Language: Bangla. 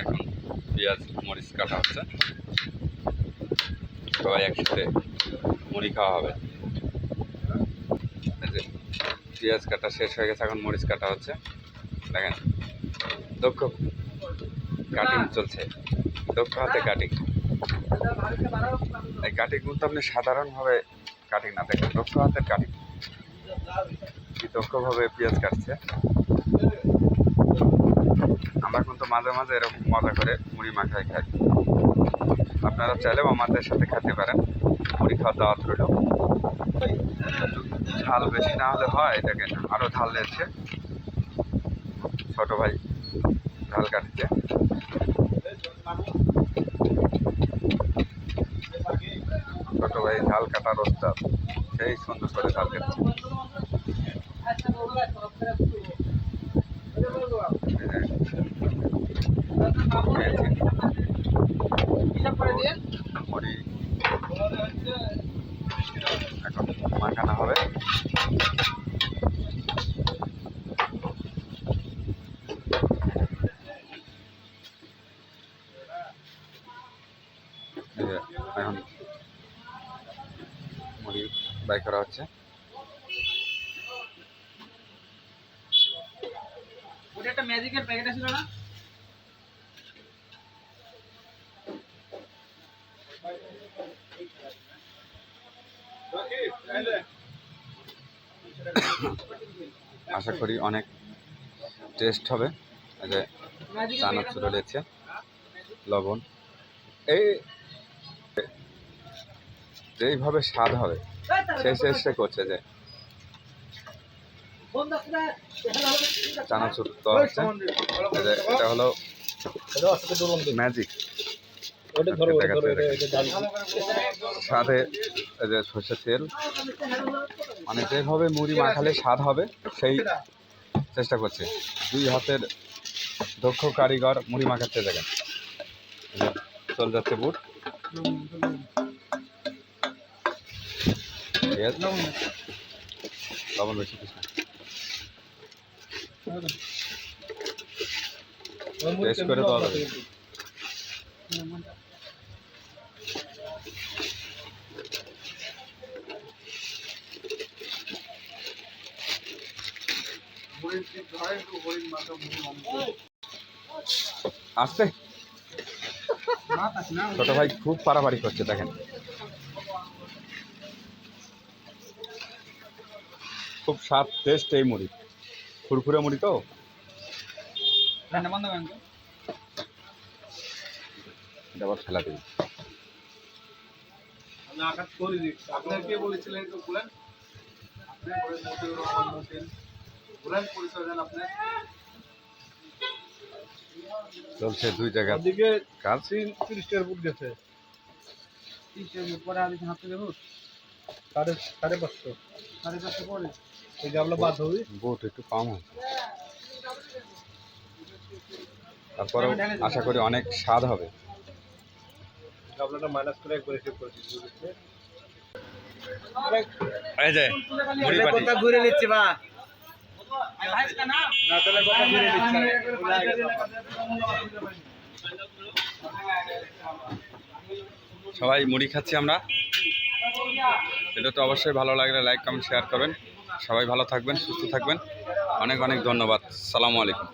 এখন পেঁয়াজ মরিচ কাটা হচ্ছে সবাই একসাথে মুড়ি খাওয়া হবে পেঁয়াজ কাটা শেষ হয়ে গেছে এখন মরিচ কাটা হচ্ছে দেখেন দক্ষ কাটিং চলছে দক্ষ হাতে কাটিং এই কাটিং কিন্তু আপনি সাধারণভাবে কাটিং না, দেখেন, দক্ষ হাতের কাটিং। কি দক্ষভাবে পেঁয়াজ কাটছে। আমরা কিন্তু মাঝে মাঝে এরকম মজা করে মুড়ি মাখায় খাই। আপনারা চাইলেও আমাদের সাথে খেতে পারেন। মুড়ি খাওয়া দাওয়াত রইল ঝাল বেশি না হলে হয় দেখেন আরও ঝাল লেগেছে ছোট ভাই ঝাল কাটছে। ছোট ভাই ঝাল কাটার ওস্তাদ সেই সুন্দর করে ঝাল কাটছে। মাখানো হবে এখন করা হচ্ছে। ওটা একটা ম্যাজিকের প্যাকেট ছিল না? আশা করি অনেক টেস্ট হবে। যে চানাচুর রয়েছে লবণ। এই যেইভাবে স্বাদ হবে সেই চেষ্টা করছে যে চানাচুর তো এটা হলো ম্যাজিক এই যে সর্ষের তেল। মানে যেভাবে মুড়ি মাখালে স্বাদ হবে সেই চেষ্টা করছে। দুই হাতের দক্ষ কারিগর মুড়ি মাখাচ্ছে দেখেন। চল যাচ্ছে বুট। লবণ বেশি কিছু আসতে। ছোট ভাই খুব পারাপারি করছে দেখেন। খুব স্বাদ টেস্ট এই মুড়ি। ফুরফুরে মুড়ি তো? এটা আবার ফেলা দিই বলেছিলেন একটু বলেন? বলেন পরিচয় দেন চলছে দুই জায়গা কাজ তিরিশ টাকার ফুট গেছে। পরে আমি হাতে দেবো সাড়ে সাড়ে পাঁচশো। সাড়ে পাঁচশো পরে? এই যে বাদ হই। বোট একটু কম হয়েছে। তারপরেও আশা করি অনেক স্বাদ হবে। মাইনাস করে একবার হিসেব করেছি এই যে মুড়ি বাটি ঘুরে নিচ্ছি বা? না। তাহলে কথা ঘুরে দিচ্ছি সবাই মুড়ি খাচ্ছি আমরা। এটা তো অবশ্যই ভালো লাগলে লাইক কমেন্ট শেয়ার করবেন। সবাই ভালো থাকবেন, সুস্থ থাকবেন। অনেক অনেক ধন্যবাদ। সালামু আলাইকুম।